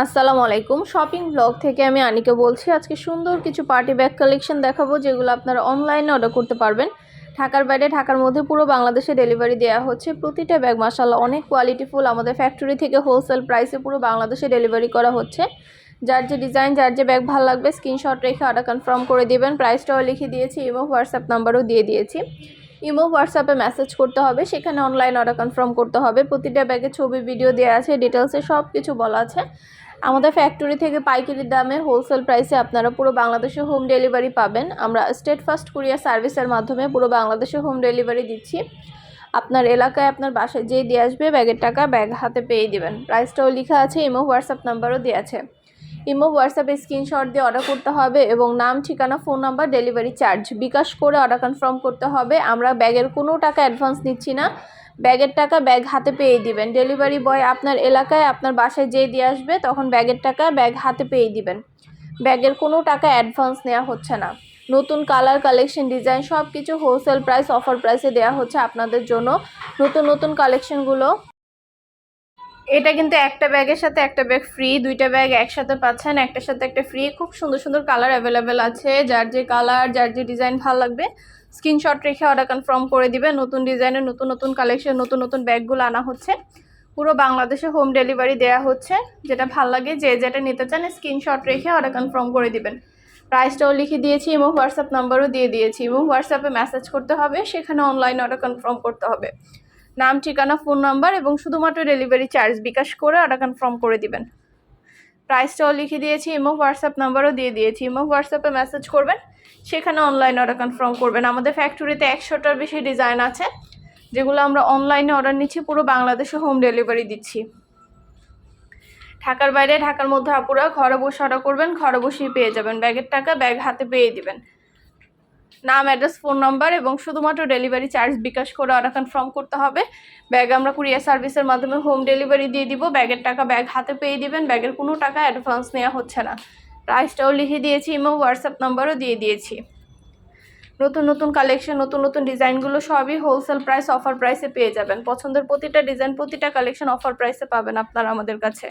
আসসালামু আলাইকুম। Shopping blog থেকে আমি আনিকা বলছি। আজকে সুন্দর কিছু পার্টি ব্যাগ কালেকশন দেখাবো, যেগুলো আপনারা অনলাইনে অর্ডার করতে পারবেন। ঢাকার বাইরে, ঢাকার মধ্যে পুরো বাংলাদেশে ডেলিভারি দেওয়া হচ্ছে। প্রতিটা ব্যাগ মাসাল্লাহ অনেক কোয়ালিটিফুল আমাদের ফ্যাক্টরি থেকে হোলসেল প্রাইসে পুরো বাংলাদেশে ডেলিভারি করা হচ্ছে। যার যে ডিজাইন যার যে ব্যাগ ভালো লাগবে স্ক্রিনশট রেখে অর্ডার কনফার্ম করে দিবেন। প্রাইসটাও লিখে দিয়েছি এবং হোয়াটসঅ্যাপ নাম্বারও দিয়ে দিয়েছি। ইমো হোয়াটসঅ্যাপে মেসেজ করতে হবে, সেখানে অনলাইন অর্ডার কনফার্ম করতে হবে। প্রতিটা ব্যাগে ছবি ভিডিও দেওয়া আছে ডিটেলসে সব কিছু বলা আছে। আমাদের ফ্যাক্টরি থেকে পাইকারি দামে হোলসেল প্রাইসে আপনারা পুরো বাংলাদেশে হোম ডেলিভারি পাবেন। আমরা স্টেট ফার্স্ট কুরিয়ার সার্ভিসের মাধ্যমে পুরো বাংলাদেশে হোম ডেলিভারি দিচ্ছি। আপনার এলাকায় আপনার বাসায় যেই দিয়ে আসবে, ব্যাগের টাকা ব্যাগ হাতে পেয়ে দেবেন। প্রাইসটাও লেখা আছে ইমো হোয়াটসঅ্যাপ নাম্বারও দেওয়া আছে। ইমো, হোয়াটসঅ্যাপে স্ক্রিনশট দিয়ে অর্ডার করতে হবে এবং নাম, ঠিকানা phone number delivery charge bKash করে অর্ডার কনফার্ম করতে হবে। আমরা ব্যাগের কোনো টাকা অ্যাডভান্স নিচ্ছি না। ব্যাগের টাকা ব্যাগ হাতে পেয়ে দিবেন। ডেলিভারি বয় আপনার এলাকায় আপনার বাসায় যেয়ে দিয়ে আসবে, তখন ব্যাগের টাকা ব্যাগ হাতে পেয়ে দিবেন। ব্যাগের কোনো টাকা অ্যাডভান্স নেওয়া হচ্ছে না। নতুন কালার কালেকশন ডিজাইন সব কিছু হোলসেল প্রাইস অফার প্রাইসে দেওয়া হচ্ছে আপনাদের জন্য। নতুন নতুন কালেকশনগুলো এটা কিন্তু একটা ব্যাগের সাথে একটা ব্যাগ ফ্রি দুইটা ব্যাগ একসাথে পাচ্ছেন, একটার সাথে একটা ফ্রি খুব সুন্দর সুন্দর কালার অ্যাভেলেবেল আছে। যার যে কালার যার যে ডিজাইন ভালো লাগবে স্ক্রিনশট রেখে অর্ডার কনফার্ম করে দিবে। নতুন ডিজাইনের নতুন নতুন কালেকশন নতুন নতুন ব্যাগগুলো আনা হচ্ছে। পুরো বাংলাদেশে হোম ডেলিভারি দেওয়া হচ্ছে। যেটা ভালো লাগে, যে যেটা নিতে চান স্ক্রিনশট রেখে অর্ডার কনফার্ম করে দিবেন। প্রাইসটাও লিখে দিয়েছি এবং হোয়াটসঅ্যাপ নাম্বারও দিয়ে দিয়েছি। এবং হোয়াটসঅ্যাপে মেসেজ করতে হবে, সেখানে অনলাইন অর্ডার কনফার্ম করতে হবে। নাম, ঠিকানা, ফোন নাম্বার এবং শুধুমাত্র ডেলিভারি চার্জ বিকাশ করে অর্ডার কনফার্ম করে দিবেন। প্রাইসটাও লিখে দিয়েছি, ইমো, হোয়াটসঅ্যাপ নাম্বারও দিয়ে দিয়েছি। ইমো, হোয়াটসঅ্যাপে মেসেজ করবেন সেখানে অনলাইন অর্ডার কনফার্ম করবেন। আমাদের ফ্যাক্টরিতে একশোটার বেশি ডিজাইন আছে, যেগুলো আমরা অনলাইনে অর্ডার নিচ্ছি, পুরো বাংলাদেশে হোম ডেলিভারি দিচ্ছি। ঢাকার বাইরে, ঢাকার মধ্যে আপুরা, ঘরে বসে অর্ডার করবেন, ঘরে বসেই পেয়ে যাবেন। ব্যাগের টাকা ব্যাগ হাতে পেয়ে দিবেন। নাম অ্যাড্রেস ফোন নাম্বার এবং শুধুমাত্র ডেলিভারি চার্জ বিকাশ করে অর্ডার কনফার্ম করতে হবে। ব্যাগ আমরা কুরিয়ার সার্ভিসের মাধ্যমে হোম ডেলিভারি দিয়ে দিব। ব্যাগের টাকা ব্যাগ হাতে পেয়ে দিবেন। ব্যাগের কোনো টাকা অ্যাডভান্স নেওয়া হচ্ছে না। প্রাইসটাও লিখে দিয়েছি এবং হোয়াটসঅ্যাপ নাম্বারও দিয়ে দিয়েছি। নতুন নতুন কালেকশন নতুন নতুন ডিজাইনগুলো সবই হোলসেল প্রাইস অফার প্রাইসে পেয়ে যাবেন। পছন্দের প্রতিটা ডিজাইন প্রতিটা কালেকশন অফার প্রাইসে পাবেন আপনারা আমাদের কাছে।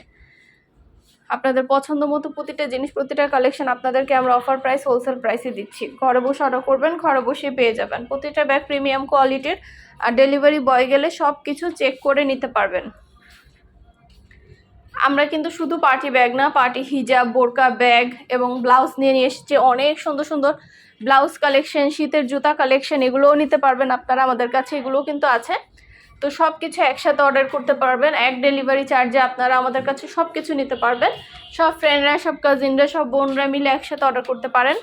আপনাদের পছন্দ মতো প্রতিটা জিনিস, প্রতিটা কালেকশন আপনাদেরকে আমরা অফার প্রাইস হোলসেল প্রাইসে দিচ্ছি। ঘরে বসে অর্ডার করবেন, ঘরে বসে পেয়ে যাবেন। প্রতিটা ব্যাগ প্রিমিয়াম কোয়ালিটির আর ডেলিভারি বয় গেলে সব কিছু চেক করে নিতে পারবেন। আমরা কিন্তু শুধু পার্টি ব্যাগ না পার্টি হিজাব বোরকা ব্যাগ এবং ব্লাউজ নিয়ে নিয়ে এসেছি। অনেক সুন্দর সুন্দর ব্লাউজ কালেকশন শীতের জুতা কালেকশন এগুলোও নিতে পারবেন আপনারা। আমাদের কাছে এগুলোও কিন্তু আছে। তো সব কিছু একসাথে অর্ডার করতে পারবেন। এক ডেলিভারি চার্জে আপনারা আমাদের কাছে সব কিছু নিতে পারবেন। সব ফ্রেন্ডরা সব কাজিনরা সব বোনরা মিলে একসাথে অর্ডার করতে পারেন।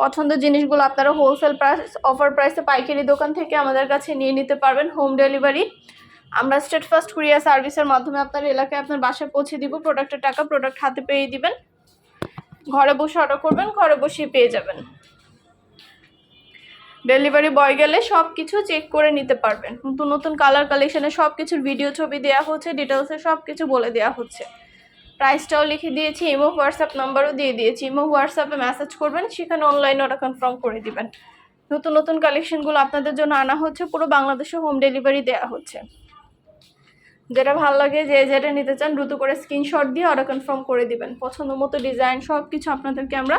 পছন্দের জিনিসগুলো আপনারা হোলসেল প্রাইস অফার প্রাইসে পাইকারি দোকান থেকে আমাদের কাছে নিয়ে নিতে পারবেন হোম ডেলিভারি আমরা স্টেট ফার্স্ট কুরিয়ার সার্ভিসের মাধ্যমে আপনার এলাকায় আপনার বাসায় পৌঁছে দিব প্রোডাক্টের টাকা প্রোডাক্ট হাতে পেয়ে দিবেন। ঘরে বসে অর্ডার করবেন, ঘরে বসেই পেয়ে যাবেন। ডেলিভারি বয় গেলে সব কিছু চেক করে নিতে পারবেন। নতুন নতুন কালার কালেকশনে সব কিছুর ভিডিও ছবি দেওয়া হচ্ছে ডিটেলসে সব কিছু বলে দেওয়া হচ্ছে। প্রাইসটাও লিখে দিয়েছি ইমো হোয়াটসঅ্যাপ নাম্বারও দিয়ে দিয়েছি। ইমো হোয়াটসঅ্যাপে মেসেজ করবেন, সেখানে অনলাইনে ওটা কনফার্ম করে দিবেন। নতুন নতুন কালেকশনগুলো আপনাদের জন্য আনা হচ্ছে, পুরো বাংলাদেশে হোম ডেলিভারি দেওয়া হচ্ছে। যেটা ভালো লাগে, যে যেটা নিতে চান, দ্রুত করে স্ক্রিনশট দিয়ে অর্ডার কনফার্ম করে দিবেন। পছন্দ মতো ডিজাইন সব কিছু আপনাদেরকে আমরা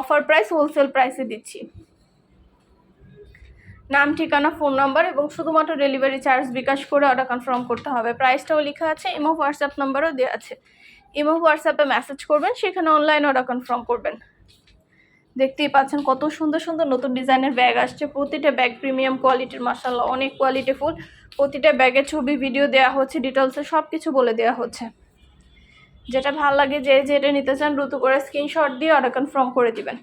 অফার প্রাইস হোলসেল প্রাইসে দিচ্ছি। নাম, ঠিকানা, ফোন নাম্বার এবং শুধুমাত্র ডেলিভারি চার্জ বিকাশ করে অর্ডার কনফার্ম করতে হবে। প্রাইসটাও লেখা আছে ইমো হোয়াটসঅ্যাপ নাম্বারও দেওয়া আছে। ইমো হোয়াটসঅ্যাপে মেসেজ করবেন, সেখানে অনলাইন অর্ডার কনফার্ম করবেন। দেখতেই পাচ্ছেন কত সুন্দর সুন্দর নতুন ডিজাইনের ব্যাগ আসছে। প্রতিটা ব্যাগ প্রিমিয়াম কোয়ালিটির মাসাল্লাহ অনেক কোয়ালিটি ফুল। প্রতিটা ব্যাগের ছবি ভিডিও দেওয়া হচ্ছে ডিটেলসে সব কিছু বলে দেওয়া হচ্ছে। যেটা ভালো লাগে যে, যেটা নিতে চান, দ্রুত করে স্ক্রিনশট দিয়ে অর্ডার কনফার্ম করে দিবেন।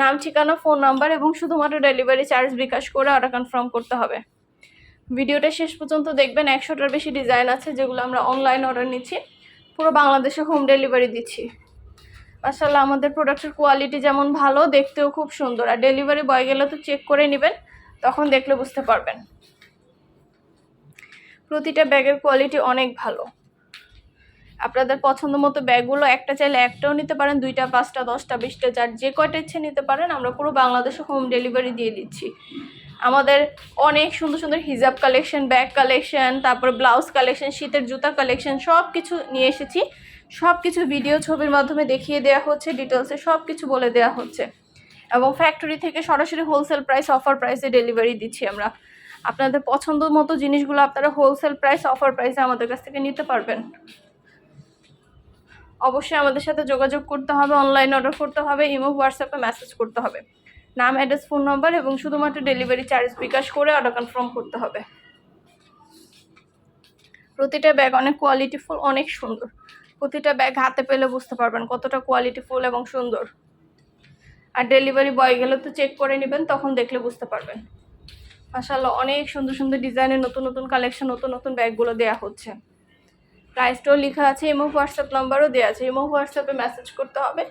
নাম, ঠিকানা, ফোন নাম্বার এবং শুধুমাত্র ডেলিভারি চার্জ বিকাশ করে অর্ডার কনফার্ম করতে হবে। ভিডিওটা শেষ পর্যন্ত দেখবেন, একশোটার বেশি ডিজাইন আছে যেগুলো আমরা অনলাইন অর্ডার নিচ্ছি। পুরো বাংলাদেশে হোম ডেলিভারি দিচ্ছি। মাসাল্লাহ আমাদের প্রোডাক্টের কোয়ালিটি যেমন ভালো, দেখতেও খুব সুন্দর। আর ডেলিভারি বয় গেলে তো চেক করে নেবেন, তখন দেখলে বুঝতে পারবেন। প্রতিটা ব্যাগের কোয়ালিটি অনেক ভালো। আপনাদের পছন্দ মতো ব্যাগগুলো একটা চাইলে একটাও নিতে পারেন, দুইটা, পাঁচটা, দশটা, বিশটা চার যে কয়টা ইচ্ছে নিতে পারেন, আমরা পুরো বাংলাদেশে হোম ডেলিভারি দিয়ে দিচ্ছি। আমাদের অনেক সুন্দর সুন্দর হিজাব কালেকশন ব্যাগ কালেকশন তারপর ব্লাউজ কালেকশন শীতের জুতা কালেকশন সব কিছু নিয়ে এসেছি। সব কিছু ভিডিও ছবির মাধ্যমে দেখিয়ে দেওয়া হচ্ছে ডিটেলসে সব কিছু বলে দেওয়া হচ্ছে। এবং ফ্যাক্টরি থেকে সরাসরি হোলসেল প্রাইস অফার প্রাইসে ডেলিভারি দিচ্ছি আমরা। আপনাদের পছন্দ মতো জিনিসগুলো আপনারা হোলসেল প্রাইস অফার প্রাইসে আমাদের কাছ থেকে নিতে পারবেন। অবশ্যই আমাদের সাথে যোগাযোগ করতে হবে অনলাইন অর্ডার করতে হবে ইমো হোয়াটসঅ্যাপে মেসেজ করতে হবে। নাম অ্যাড্রেস ফোন নাম্বার এবং শুধুমাত্র ডেলিভারি চার্জ বিকাশ করে অর্ডার কনফার্ম করতে হবে। প্রতিটা ব্যাগ অনেক কোয়ালিটিফুল অনেক সুন্দর। প্রতিটা ব্যাগ হাতে পেলে বুঝতে পারবেন কতটা কোয়ালিটিফুল এবং সুন্দর। আর ডেলিভারি বয় গেলে তো চেক করে নেবেন, তখন দেখলে বুঝতে পারবেন। মাসাল্লাহ অনেক সুন্দর সুন্দর ডিজাইনের নতুন নতুন কালেকশন নতুন নতুন ব্যাগগুলো দেওয়া হচ্ছে। প্রাইসটাও লেখা আছে ইমো হোয়াটসঅ্যাপ নাম্বারও দেওয়া আছে ইমো হোয়াটসঅ্যাপে মেসেজ করতে হবে,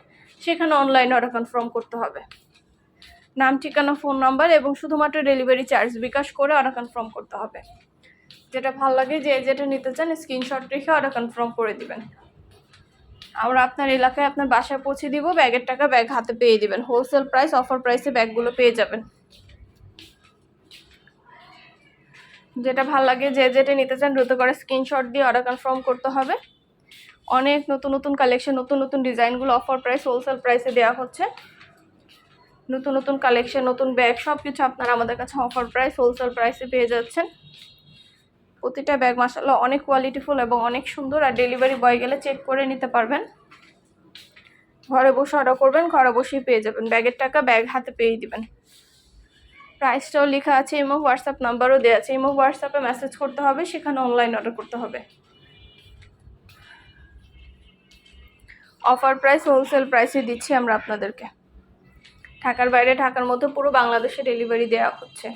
সেখানে অনলাইন অর্ডার কনফার্ম করতে হবে। নাম, ঠিকানা ফোন নাম্বার এবং শুধুমাত্র ডেলিভারি চার্জ বিকাশ করে অর্ডার কনফার্ম করতে হবে। যেটা ভালো লাগে যে যেটা নিতে চান স্ক্রিনশট রেখে অর্ডার কনফার্ম করে দিবেন। আমরা আপনার এলাকায় আপনার বাসায় পৌঁছে দিব, ব্যাগের টাকা ব্যাগ হাতে পেয়ে দিবেন। হোলসেল প্রাইস অফার প্রাইসে ব্যাগগুলো পেয়ে যাবেন। যেটা ভালো লাগে, যে যেটা নিতে চান দ্রুত করে স্ক্রিনশট দিয়ে অর্ডার কনফার্ম করতে হবে। অনেক নতুন নতুন কালেকশন নতুন নতুন ডিজাইনগুলো অফার প্রাইস হোলসেল প্রাইসে দেওয়া হচ্ছে। নতুন নতুন কালেকশন নতুন ব্যাগ সব কিছু আপনারা আমাদের কাছে অফার প্রাইস হোলসেল প্রাইসে পেয়ে যাচ্ছেন। প্রতিটা ব্যাগ মাসাল্লাহ অনেক কোয়ালিটিফুল এবং অনেক সুন্দর আর ডেলিভারি বয় গেলে চেক করে নিতে পারবেন। ঘরে বসে অর্ডার করবেন, ঘরে বসেই পেয়ে যাবেন। ব্যাগের টাকা ব্যাগ হাতে পেয়ে দিবেন। প্রাইসটাও লেখা আছে, ইমো, হোয়াটসঅ্যাপ নাম্বারও দেওয়া আছে। ইমো, হোয়াটসঅ্যাপে মেসেজ করতে হবে, সেখানে অনলাইন অর্ডার করতে হবে। অফার প্রাইস হোলসেল প্রাইসে দিচ্ছি আমরা আপনাদেরকে। ঢাকার বাইরে, ঢাকার মধ্যে পুরো বাংলাদেশে ডেলিভারি দেওয়া হচ্ছে।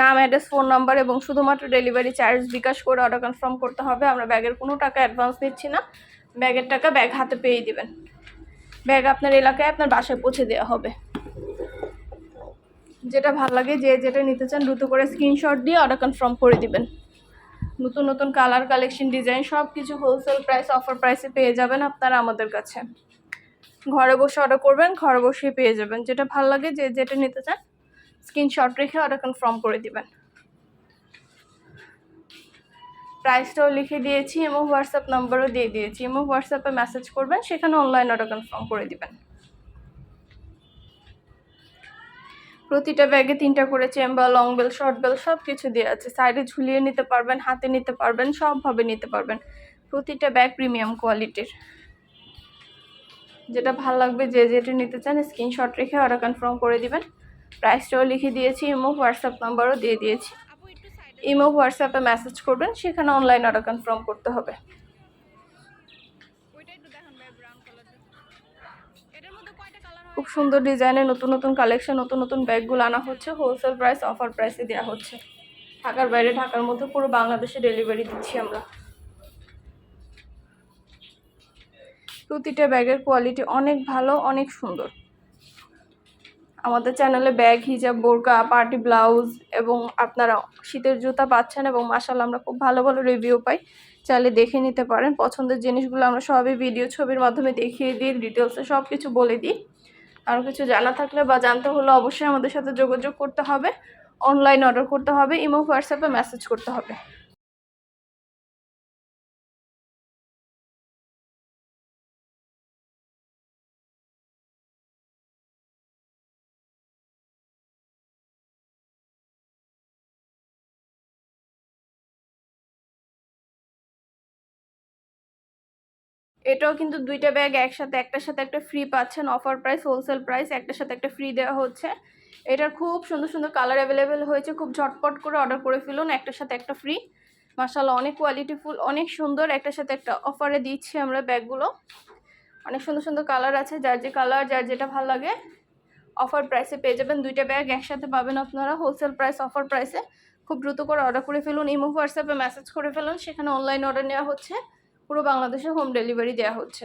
নাম অ্যাড্রেস ফোন নাম্বার এবং শুধুমাত্র ডেলিভারি চার্জ বিকাশ করে অর্ডার কনফার্ম করতে হবে। আমরা ব্যাগের কোনো টাকা অ্যাডভান্স দিচ্ছি না। ব্যাগের টাকা ব্যাগ হাতে পেয়ে দিবেন। ব্যাগ আপনার এলাকায়, আপনার বাসায় পৌঁছে দেওয়া হবে। যেটা ভালো লাগে, যে যেটা নিতে চান দ্রুত করে স্ক্রিনশট দিয়ে অর্ডার কনফার্ম করে দিবেন। নতুন নতুন কালার কালেকশন ডিজাইন সব কিছু হোলসেল প্রাইস অফার প্রাইসে পেয়ে যাবেন আপনারা আমাদের কাছে। ঘরে বসে অর্ডার করবেন, ঘরে বসেই পেয়ে যাবেন। যেটা ভালো লাগে, যে যেটা নিতে চান স্ক্রিনশট রেখে অর্ডার কনফার্ম করে দিবেন। প্রাইসটাও লিখে দিয়েছি এবং হোয়াটসঅ্যাপ নাম্বারও দিয়ে দিয়েছি। এবং হোয়াটসঅ্যাপে মেসেজ করবেন, সেখানে অনলাইন অর্ডার কনফার্ম করে দিবেন। প্রতিটা ব্যাগে তিনটা করে chamber long belt short belt সব কিছু দেওয়া আছে। সাইডে ঝুলিয়ে নিতে পারবেন হাতে নিতে পারবেন সবভাবে নিতে পারবেন। প্রতিটা ব্যাগ প্রিমিয়াম কোয়ালিটির যেটা ভালো লাগবে যে যেটা নিতে চান স্ক্রিনশট রেখে অর্ডার কনফার্ম করে দিবেন। প্রাইসটাও লিখে দিয়েছি ইমো হোয়াটসঅ্যাপ নাম্বারও দিয়ে দিয়েছি। ইমো হোয়াটসঅ্যাপে মেসেজ করবেন সেখানে অনলাইন অর্ডার কনফার্ম করতে হবে। খুব সুন্দর ডিজাইনের, নতুন নতুন কালেকশন নতুন নতুন ব্যাগগুলো আনা হচ্ছে। হোলসেল প্রাইস অফার প্রাইসে দেওয়া হচ্ছে। ঢাকার বাইরে, ঢাকার মধ্যে পুরো বাংলাদেশে ডেলিভারি দিচ্ছি আমরা। প্রতিটা ব্যাগের কোয়ালিটি অনেক ভালো, অনেক সুন্দর। আমাদের চ্যানেলে ব্যাগ হিজাব বোরকা পার্টি ব্লাউজ এবং আপনারা শীতের জুতা পাচ্ছেন এবং মাসাল্লাহ আমরা খুব ভালো ভালো রিভিউ পাই। চাইলে দেখে নিতে পারেন। পছন্দের জিনিসগুলো আমরা সবই ভিডিও ছবির মাধ্যমে দেখিয়ে দিই ডিটেলসে সব কিছু বলে দিই। আরও কিছু জানা থাকলে বা জানতে হলে অবশ্যই আমাদের সাথে যোগাযোগ করতে হবে। অনলাইন অর্ডার করতে হবে ইমো হোয়াটসঅ্যাপে মেসেজ করতে হবে। এটাও কিন্তু দুইটা ব্যাগ একসাথে, একটার সাথে একটা ফ্রি পাচ্ছেন অফার প্রাইস হোলসেল প্রাইস একটার সাথে একটা ফ্রি দেওয়া হচ্ছে। এটার খুব সুন্দর সুন্দর কালার অ্যাভেলেবেল হয়েছে, খুব ঝটপট করে অর্ডার করে ফেলুন, একটার সাথে একটা ফ্রি মাসাল্লাহ অনেক কোয়ালিটিফুল অনেক সুন্দর একটার সাথে একটা অফারে দিচ্ছি আমরা ব্যাগগুলো অনেক সুন্দর সুন্দর কালার আছে, যার যে কালার যার যেটা ভালো লাগে অফার প্রাইসে পেয়ে যাবেন। দুইটা ব্যাগ একসাথে পাবেন আপনারা হোলসেল প্রাইস অফার প্রাইসে খুব দ্রুত করে অর্ডার করে ফেলুন, ইমো, হোয়াটসঅ্যাপে মেসেজ করে ফেলুন, সেখানে অনলাইন অর্ডার নেওয়া হচ্ছে। পুরো বাংলাদেশে হোম ডেলিভারি দেওয়া হচ্ছে।